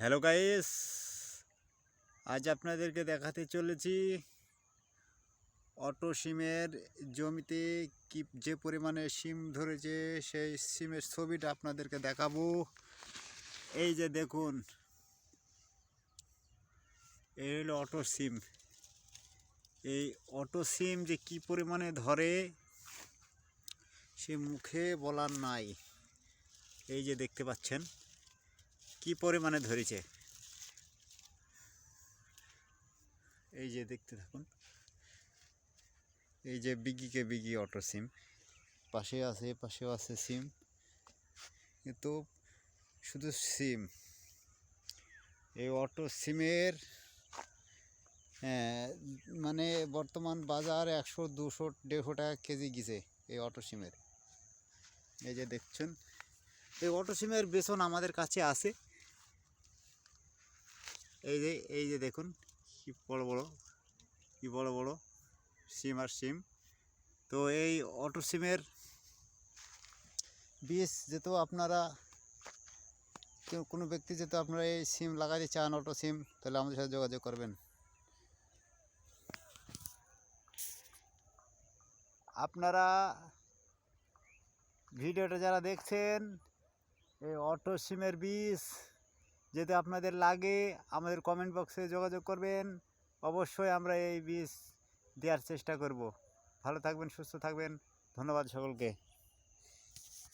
Hello guys আজ আপনাদেরকে দেখাতে চলেছি অটো সিমের জমিতে কি যে পরিমাণে সিম ধরেছে, সেই সিমের ছবিটা আপনাদেরকে দেখাবো। এই যে দেখুন, এই হলো অটো সিম। এই অটো সিম যে কি পরিমাণে ধরে, সে মুখে বলার নাই। এই যে দেখতে পাচ্ছেন কি পরিমাণে ধরেছে? এই যে দেখতে থাকুন। এই যে বিগিকে বিগি অটো সিম পাশে আছে পাশেও আছে সিম কিন্তু শুধু সিম এই অটো সিমের হ্যাঁ, মানে বর্তমান বাজার একশো দুশো দেড়শো টাকা কেজি গেছে এই অটো সিমের এই যে দেখছেন এই অটো সিমের বেতন আমাদের কাছে আছে। এই যে এই যে দেখুন, কি বড় বড়, কি বড় বড় সিম আর সিম। তো এই অটো সিমের বীজ যেহেতু আপনারা কোনো ব্যক্তি যেহেতু আপনারা এই সিম লাগাতে চান, অটো সিম, তাহলে আমাদের সাথে যোগাযোগ করবেন। আপনারা ভিডিওটা যারা দেখছেন, এই অটো সিমের বীজ যদি আপনাদের লাগে, আমাদের কমেন্ট বক্সে যোগাযোগ করবেন। অবশ্যই আমরা এই বীজ দেওয়ার চেষ্টা করব। ভালো থাকবেন, সুস্থ থাকবেন। ধন্যবাদ সকলকে।